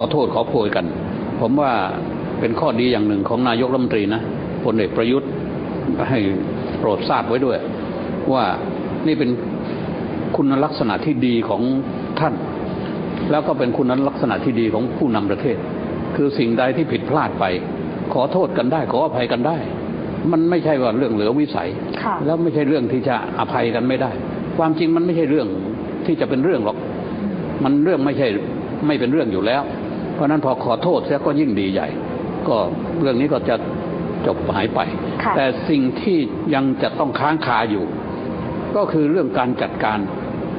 ขอโทษขอโพยกัน ผมว่าเป็นข้อดีอย่างหนึ่งของนายกรัฐมนตรีนะพลเอกประยุทธ์ให้โปรดทราบไว้ด้วย ว่านี่เป็นคุณลักษณะที่ดีของท่าน แล้วก็เป็นคุณลักษณะที่ดีของผู้นำประเทศ คือสิ่งใดที่ผิดพลาดไป ขอโทษกันได้ ขออภัยกันได้ มันไม่ใช่ว่าเรื่องเหลือวิสัยค่ะแล้วไม่ใช่เรื่องที่จะอภัยกันไม่ได้ ความจริงมันไม่ใช่เรื่องที่จะเป็นเรื่องหรอก มันเรื่องไม่ใช่ไม่เป็นเรื่องอยู่แล้ว เพราะฉะนั้นพอขอโทษเสียก็ยิ่งดีใหญ่ ก็เรื่องนี้ก็จะจบหายไปค่ะแต่สิ่งที่ยังจะต้องค้างคาอยู่ ก็คือเรื่องการจัดการ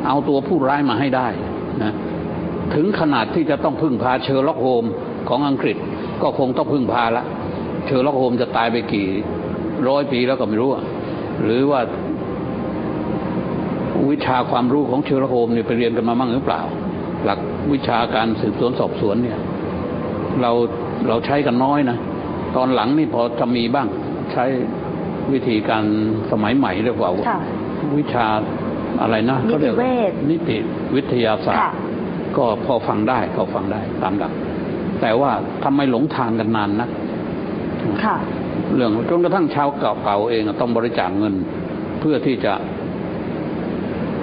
เอาตัวผู้ร้ายมาให้ได้นะถึงขนาดที่จะต้องพึ่งพาเชอร์ล็อกโฮมของอังกฤษ ก็คงต้องพึ่งพาละ เชอร์ล็อกโฮมจะตายไปกี่ร้อยปีแล้วก็ไม่รู้อะหรือว่าวิชาความรู้ของเชอร์ล็อกโฮมเนี่ยไปเรียนกันมามั่งหรือเปล่า หลักวิชาการสืบสวนสอบสวนเนี่ย เราเราใช้กันน้อยนะ ตอนหลังนี่พอจะมีบ้างใช้วิธีการสมัยใหม่เรียกว่าค่ะวิชาอะไรนะขารียกนิติเวชนิติวิทยาศาสตค่ะร์ ก็พอฟังได้ก็ฟังได้ตามหลักแต่ว่าทำไมหลงทางกันนานนักค่ะเรื่องจนกระทั่งชาวเก่าๆเองอะต้องบริจาคเงิน เพื่อที่จะ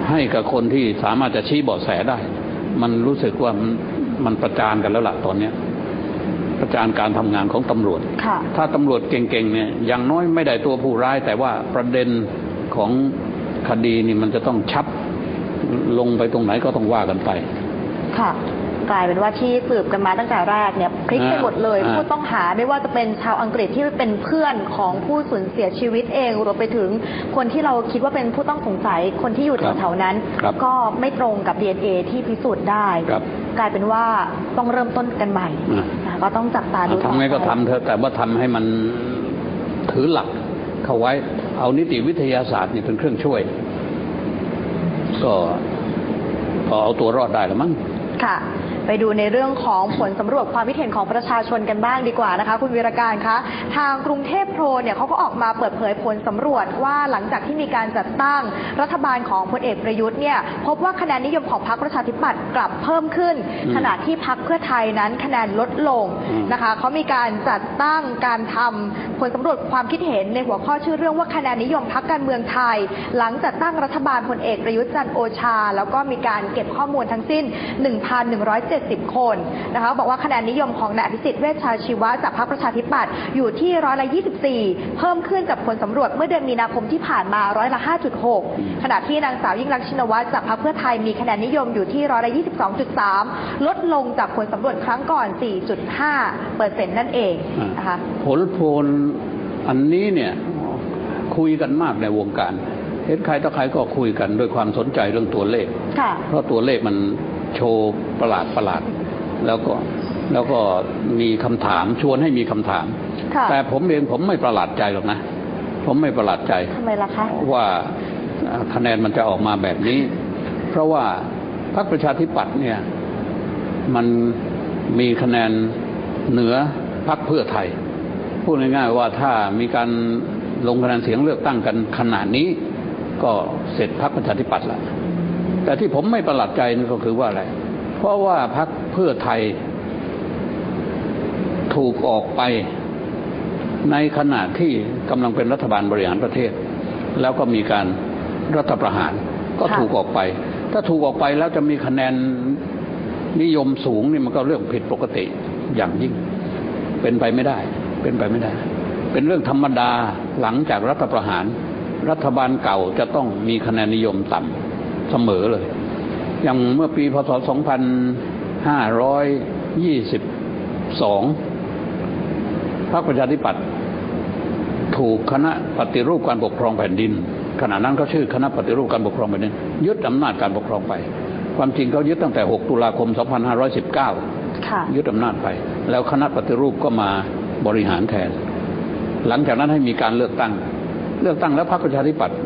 ให้กับคนที่สามารถจะชี้เบาะแสได้ มันรู้สึกว่ามันมันประจานกันแล้วล่ะตอนเนี้ย ประจานการทำงานของตำรวจค่ะถ้าตำรวจเก่งๆเนี่ยอย่างน้อยไม่ได้ตัวผู้ร้าย แต่ว่าประเด็นของคดีนี่มันจะต้องชัดลงไปตรงไหนก็ต้องว่ากันไป ค่ะ กลายเป็นว่าที่สืบกันมาตั้งแต่แรกเนี่ยพลิกไปหมดเลยอ่าผู้ต้องหาไม่ว่าจะเป็นชาวอังกฤษที่เป็นเพื่อนของผู้สูญเสียชีวิตเองรวมไปถึงคนที่เราคิดว่าเป็นผู้ต้องสงสัยคนที่อยู่ครับแถวๆนั้นครับก็ไม่ตรงกับ DNA ที่พิสูจน์ได้ครับ กลายเป็นว่าต้องเริ่มต้นกันใหม่อ่านะก็ต้องจับตาดูต่อทำไงก็ปทำเถอะแต่ว่าทำให้มันถือหลักเข้าไว้ เอานิติวิทยาศาสตร์นี่เป็นเครื่องช่วย ก็พอเอาตัวรอดได้แล้วมั้งค่ะ ไปดูในเรื่องของผลสำรวจความคิดเห็นของประชาชนกันบ้างดีกว่านะคะ คุณวีรการคะ ทางกรุงเทพโพลเนี่ยเขาก็ออกมาเปิดเผยผลสำรวจว่าหลังจากที่มีการจัดตั้งรัฐบาลของพลเอกประยุทธ์เนี่ยพบว่าคะแนนนิยมของพรรคประชาธิปัตย์กลับเพิ่มขึ้นอืมขณะที่พรรคเพื่อไทยนั้นคะแนนลดลงอืมนะคะเขามีการจัดตั้งการทำผลสำรวจความคิดเห็นในหัวข้อชื่อเรื่องว่าคะแนนนิยมพรรคการเมืองไทย หลังจัดตั้งรัฐบาลพลเอกประยุทธ์จันทร์โอชา แล้วก็มีการเก็บข้อมูลทั้งสิ้น1,170 คนนะคะบอกว่าคะแนนนิยมของนายอภิสิทธิ์เวชชาชีวะจากพรรคประชาธิปัตย์อยู่ที่ร้อยละ 24 เพิ่มขึ้นจากผลสำรวจเมื่อเดือนมีนาคมที่ผ่านมาร้อยละ 5.6 ขณะที่นางสาวยิ่งรักษณ์ชินวัตรจากพรรคเพื่อไทยมีคะแนนนิยมอยู่ที่ร้อยละ 22.3 ลดลงจากผลสำรวจครั้งก่อน 4.5 เปอร์เซ็นต์นั่นเองนะคะผลโพลอันนี้เนี่ยคุยกันมากในวงการเห็นใครต่อใครก็คุยกันด้วยความสนใจเรื่องตัวเลขค่ะเพราะตัวเลขมัน โชว์ประหลาดประหลาดแล้วก็แล้วก็มีคำถามชวนให้มีคำถามค่ะแต่ผมเองผมไม่ประหลาดใจหรอกนะ ผมไม่ประหลาดใจทำไมล่ะคะว่าคะแนนมันจะออกมาแบบนี้ เพราะว่าพรรคประชาธิปัตย์เนี่ย มันมีคะแนนเหนือพรรคเพื่อไทย พูดง่ายๆว่าถ้ามีการลงคะแนนเสียงเลือกตั้งกันขนาดนี้ ก็เสร็จพรรคประชาธิปัตย์ละ แต่ที่ผมไม่ประหลาดใจนี่นก็คือว่าอะไร เพราะว่าพรรคเพื่อไทยถูกออกไปในขณะที่กำลังเป็นรัฐบาลบริหารประเทศ แล้วก็มีการรัฐประหาร ก็ถูกออกไป ถ้าถูกออกไปแล้วจะมีคะแนนนิยมสูงนี่มันก็เรื่องผิดปกติอย่างยิ่ง เป็นไปไม่ได้ เป็นไปไม่ได้ เป็นเรื่องธรรมดาหลังจากรัฐประหาร รัฐบาลเก่าจะต้องมีคะแนนนิยมต่ำ เสมอเลย อย่างเมื่อปีพศ 2522 พรรคประชาธิปัตย์ถูกคณะปฏิรูปการปกครองแผ่นดิน ขณะนั้นเขาชื่อคณะปฏิรูปการปกครองแผ่นดิน ยึดอำนาจการปกครองไป ความจริงเขายึดตั้งแต่ 6 ตุลาคม 2519ค่ะยึดอำนาจไป แล้วคณะปฏิรูปก็มาบริหารแทน หลังจากนั้นให้มีการเลือกตั้ง เลือกตั้งแล้วพรรคประชาธิปัตย์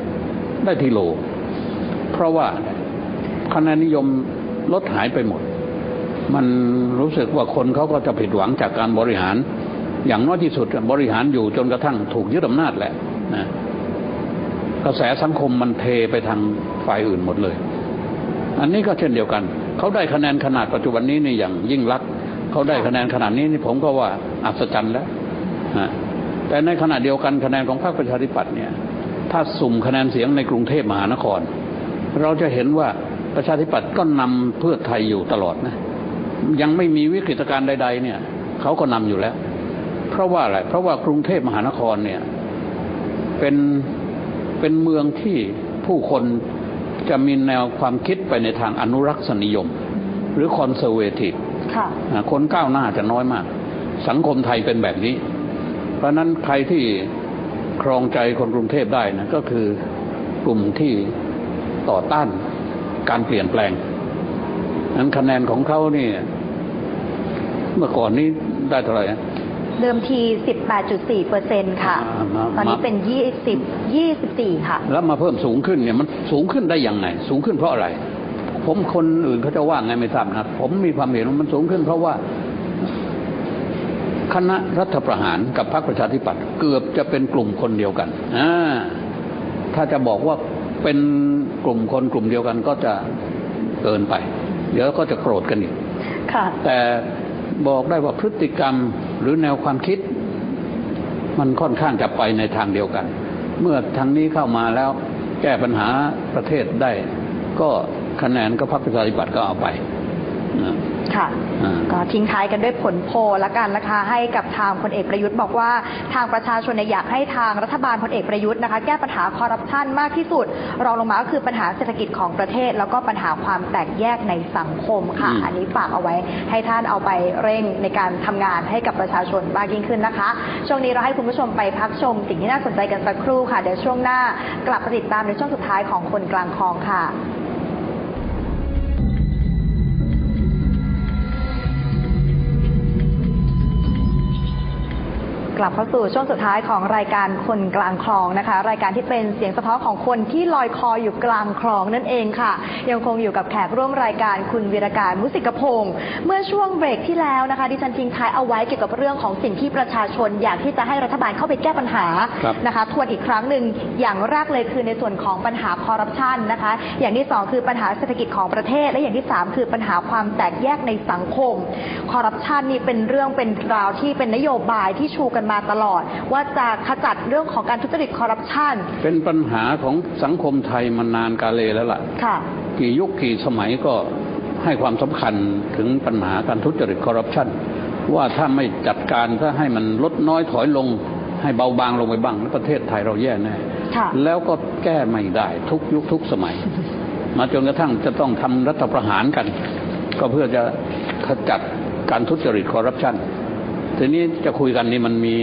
ได้ทีโหลเพ ราะว่าคะแนนนิยมลดหายไปหมด มันรู้สึกว่าคนเขาก็จะผิดหวังจากการบริหาร อย่างน้อยที่สุดบริหารอยู่จนกระทั่งถูกยึดอำนาจแหละนะกระแสสังคมมันเทไปทางฝ่ายอื่นหมดเลย อันนี้ก็เช่นเดียวกัน เขาได้คะแนนขนาดปัจจุบันนี้นี่อย่างยิ่งลักษณ์เขาได้คะแนนขนาดนี้นี่ผมก็ว่าอัศจรรย์แล้วนะแต่ในขณะเดียวกันคะแนนของพรรคประชาธิปัตย์เนี่ย ถ้าสุ่มคะแนนเสียงในกรุงเทพมหานคร เราจะเห็นว่าประชาธิปัตย์ก็นำเพื่อไทยอยู่ตลอดนะ ยังไม่มีวิกฤตการณ์ใด ๆ เนี่ยเขาก็นำอยู่แล้ว เพราะว่าอะไรเพราะว่ากรุงเทพมหานครเนี่ยเป็นเป็นเมืองที่ผู้คนจะมีแนวความคิดไปในทางอนุรักษนิยม หรือคอนเซอร์เวทีฟค่ะคนก้าวหน้าจะน้อยมาก สังคมไทยเป็นแบบนี้ เพราะฉะนั้นใครที่ครองใจคนกรุงเทพได้นะก็คือกลุ่มที่ ต่อต้านการเปลี่ยนแปลงนั้นคะแนนของเขานี่ เมื่อก่อนนี้ได้เท่าไหร่นะเดิมที 18.4เปอร์เซ็นต์ค่ะอ่ามาตอนนี้มาเป็น 20 24 ค่ะ แล้วมาเพิ่มสูงขึ้นเนี่ยมันสูงขึ้นได้ยังไง สูงขึ้นเพราะอะไร ผมคนอื่นเขาจะว่าไงไม่ทราบนะ ผมมีความเห็นว่ามันสูงขึ้นเพราะว่า คณะรัฐประหารกับพรรคประชาธิปัตย์เกือบจะเป็นกลุ่มคนเดียวกันอ่าถ้าจะบอกว่า เป็นกลุ่มคนกลุ่มเดียวกันก็จะเกินไป เดี๋ยวก็จะโกรธกันอีกค่ะแต่บอกได้ว่าพฤติกรรมหรือแนวความคิด มันค่อนข้างจะไปในทางเดียวกัน เมื่อทางนี้เข้ามาแล้วแก้ปัญหาประเทศได้ ก็คะแนนก็พรรคประชาธิปัตย์ก็เอาไปนะ ค่ะอ่าก็ทิ้งท้ายกันด้วยผลโพลละกันนะคะให้กับทางพลเอกประยุทธ์บอกว่าทางประชาชนเนี่ยอยากให้ทางรัฐบาลพลเอกประยุทธ์นะคะแก้ปัญหาคอร์รัปชันมากที่สุด รองลงมาก็คือปัญหาเศรษฐกิจของประเทศ แล้วก็ปัญหาความแตกแยกในสังคมค่ะอืมอันนี้ฝากเอาไว้ให้ท่านเอาไปเร่งในการทำงานให้กับประชาชนมากยิ่งขึ้นนะคะ ช่วงนี้เราให้คุณผู้ชมไปพักชม สิ่งที่น่าสนใจกันสักครู่ค่ะเดี๋ยวช่วงหน้ากลับมาติดตามในช่วงสุดท้ายของคนกลางคลองค่ะ กลับเข้าสู่ช่วงสุดท้ายของรายการคนกลางคลองนะคะ รายการที่เป็นเสียงสะท้อนของคนที่ลอยคออยู่กลางคลองนั่นเองค่ะ ยังคงอยู่กับแขกร่วมรายการคุณวีรการมุสิกพงศ์เมื่อช่วงเบรกที่แล้วนะคะดิฉันทิ้งท้ายเอาไว้เกี่ยวกับเรื่องของสิ่งที่ประชาชน อยากที่จะให้รัฐบาลเข้าไปแก้ปัญหาครับนะคะทวนอีกครั้งหนึ่งอย่างแรกเลยคือในส่วนของปัญหาคอร์รัปชันนะคะอย่างที่สองคือปัญหาเศรษฐกิจของประเทศ และอย่างที่สามคือปัญหาความแตกแยกในสังคมคอร์รัปชันนี่เป็นเรื่องเป็นราวที่เป็นนโยบายที่ชูกันมาตลอด ว่าจะขจัดเรื่องของการทุจริตคอร์รัปชันเป็นปัญหาของสังคมไทยมานานกาเลแล้วล่ะ ค่ะ กี่ยุคกี่สมัยก็ให้ความสำคัญถึงปัญหาการทุจริตคอร์รัปชันว่าถ้าไม่จัดการถ้าให้มันลดน้อยถอยลง ให้เบาบางลงไปบ้างแล้วประเทศไทยเราแย่แน่ค่ะ แล้วก็แก้ไม่ได้ทุกยุคทุกสมัย มาจนกระทั่งจะต้องทำรัฐประหารกัน ก็เพื่อจะขจัดการทุจริตคอร์รัปชัน ทีนี้จะคุยกันนี่มันมี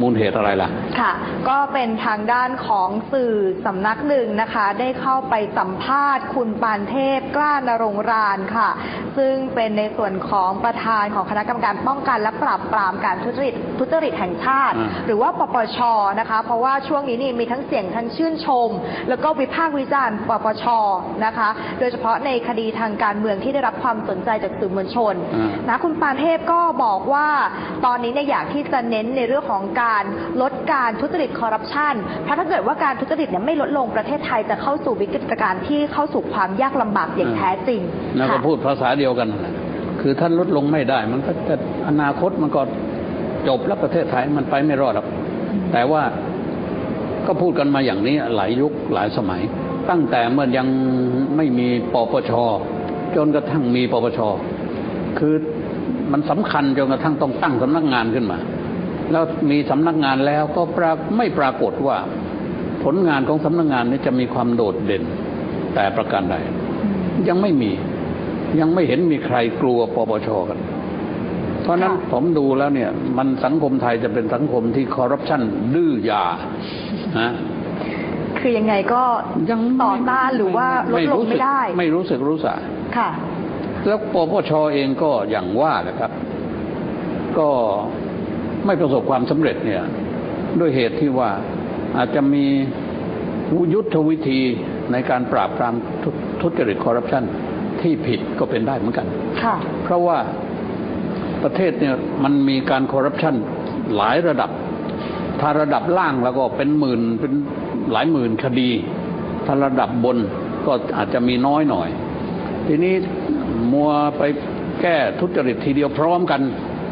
มูลเหตุอะไรล่ะ ค่ะ ก็เป็นทางด้านของสื่อสำนักหนึ่งนะคะ ได้เข้าไปสัมภาษณ์ คุณปานเทพกล้านรงรานค่ะ ซึ่งเป็นในส่วนของประธานของคณะกรรมการป้องกันและปราบปรามการทุจริตทุจริตแห่งชาติอ่าหรือว่าปปชนะคะ เพราะว่าช่วงนี้นี่มีทั้งเสียงทั้งชื่นชม แล้วก็วิพากษ์วิจารณ์ปปชนะคะ โดยเฉพาะในคดีทางการเมืองที่ได้รับความสนใจจากสื่อมวลชนอ่านะคุณปานเทพก็บอกว่าตอนนี้เนี่ยอยากที่จะเน้นในเรื่องของการลดการทุจริตคอร์รัปชันเพราะถ้าเกิดว่าการทุจริตเนี่ยไม่ลดลงประเทศไทยจะเข้าสู่วิกฤตการณ์ที่เข้าสู่ความยากลำบากอย่างแท้จริงนั่นก็ค่ะพูดภาษาเดียวกันนั่นแหละคือท่านลดลงไม่ได้ มันก็จะอนาคตมันก็จบแล้วประเทศไทยมันไปไม่รอดหรอกแต่ว่าก็พูดกันมาอย่างนี้หลายยุคหลายสมัย ตั้งแต่เมื่อยังไม่มีปปช จนกระทั่งมีปปช คือมันสำคัญจนกระทั่งต้องตั้งสำนักงานขึ้นมา แล้วมีสำนักงานแล้วก็ปราไม่ปรากฏว่าผลงานของสำนักงานนี้จะมีความโดดเด่นแต่ประการใดยังไม่มียังไม่เห็นมีใครกลัวปปชกัน เพราะฉะนั้นค่ะผมดูแล้วเนี่ย มันสังคมไทยจะเป็นสังคมที่คอร์รัปชันดื้อยาฮะคือยังไงก็ยังต่อต้านหรือว่าลดลงรู้สึไม่กได้ ไม่รู้สึกรู้สาค่ะ แล้วปปชเองก็อย่างว่าแหละครับ ก็ ไม่ประสบความสำเร็จเนี่ยด้วยเหตุที่ว่าอาจจะมียุทธวิธีในการปราบปรามทุทุจริตคอร์รัปชันที่ผิดก็เป็นได้เหมือนกันค่ะเพราะว่าประเทศเนี่ยมันมีการคอร์รัปชันหลายระดับ ถ้าระดับล่างแล้วก็เป็นหมื่นเป็นหลายหมื่นคดี ถ้าระดับบนก็อาจจะมีน้อยหน่อย ทีนี้มัวไปแก้ทุจริตทีเดียวพร้อมกัน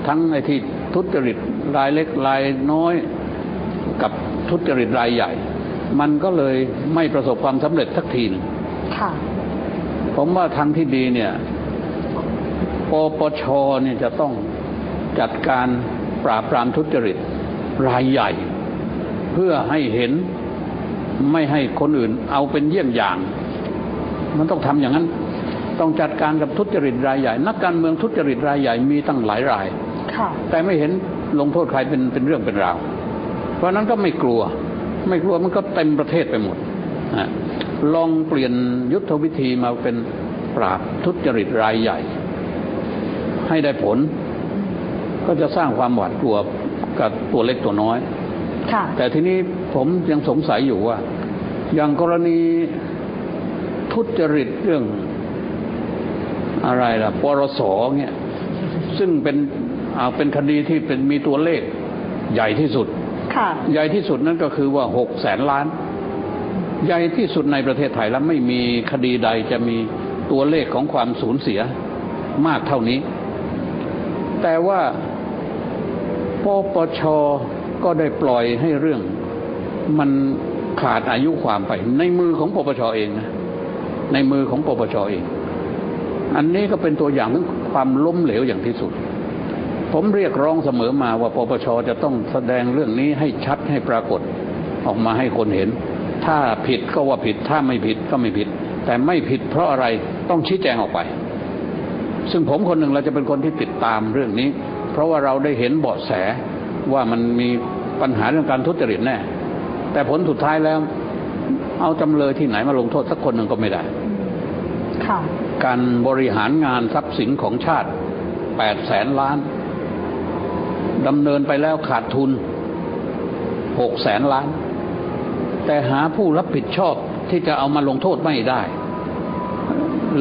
ทั้งไอ้ที่ ทุจริตรายเล็กรายน้อยกับทุจริตรายใหญ่ มันก็เลยไม่ประสบความสำเร็จสักทีหนึงค่ะผมว่าทางที่ดีเนี่ยปปชเนี่ยจะต้องจัดการปราบปรามทุจริตรายใหญ่ เพื่อให้เห็นไม่ให้คนอื่นเอาเป็นเยี่ยงอย่าง มันต้องทำอย่างนั้น ต้องจัดการกับทุจริตรายใหญ่ นักการเมืองทุจริตรายใหญ่มีตั้งหลายรายค่ะ แต่ไม่เห็นลงโทษใครเป็นเป็นเรื่องเป็นราว เพราะฉะนั้นก็ไม่กลัว ไม่กลัวมันก็เต็มประเทศไปหมดนะลองเปลี่ยนยุทธวิธีมาเป็นปราบทุจริตรายใหญ่ ให้ได้ผล ก็จะสร้างความหวาดกลัวกับตัวเล็กตัวน้อยค่ะแต่ทีนี้ผมยังสงสัยอยู่ว่า อย่างกรณีทุจริตเรื่องอะไรล่ะปรสเนี่ยซึ่งเป็น อ่าเป็นคดีที่เป็นมีตัวเลขใหญ่ที่สุดค่ะใหญ่ที่สุดนั่นก็คือว่าหกแสนล้าน ใหญ่ที่สุดในประเทศไทยแล้วไม่มีคดีใดจะมีตัวเลขของความสูญเสียมากเท่านี้ แต่ว่าปปชก็ได้ปล่อยให้เรื่อง มันขาดอายุความไป ในมือของปปชเองนะในมือของปปชเอง อันนี้ก็เป็นตัวอย่างของความล้มเหลวอย่างที่สุด ผมเรียกร้องเสมอมาว่าปปชจะต้องแสดงเรื่องนี้ให้ชัดให้ปรากฏออกมาให้คนเห็น ถ้าผิดก็ว่าผิด ถ้าไม่ผิดก็ไม่ผิด แต่ไม่ผิดเพราะอะไรต้องชี้แจงออกไป ซึ่งผมคนหนึ่งเราจะเป็นคนที่ติดตามเรื่องนี้ เพราะว่าเราได้เห็นเบาะแสว่ามันมีปัญหาเรื่องการทุจริตแน่ แต่ผลสุดท้ายแล้ว เอาจำเลยที่ไหนมาลงโทษสักคนหนึ่งก็ไม่ได้ค่ะการบริหารงานทรัพย์สินของชาติแปดแสนล้าน ดำเนินไปแล้วขาดทุนหกแสนล้าน แต่หาผู้รับผิดชอบที่จะเอามาลงโทษไม่ได้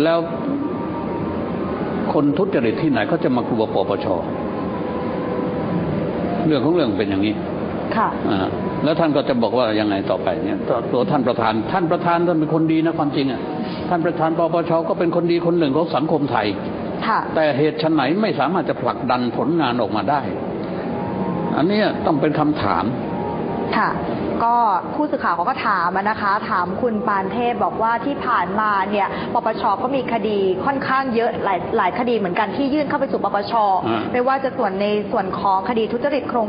แล้วคนทุจริตที่ไหนเขาจะมากลัวปปช เรื่องของเรื่องเป็นอย่างนี้ ค่ะอ่าแล้วท่านก็จะบอกว่ายังไงต่อไปเนี่ยตัวตัวท่านประธาน ท่านประธานท่านเป็นคนดีนะความจริงอะท่านประธานปปชก็เป็นคนดีคนหนึ่งของสังคมไทยค่ะแต่เหตุไฉนไม่สามารถจะผลักดันผลงานออกมาได้ อันเนี้ยต้องเป็นคำถาม ค่ะ ก็ผู้สื่อข่าวเขาก็ถามอะนะคะ ถามคุณปานเทพบอกว่าที่ผ่านมาเนี่ยปปชก็มีคดีค่อนข้างเยอะหลายหลายคดีเหมือนกันที่ยื่นเข้าไปสู่ปปช อ่า ไม่ว่าจะส่วนในส่วนของคดีทุจริตโครง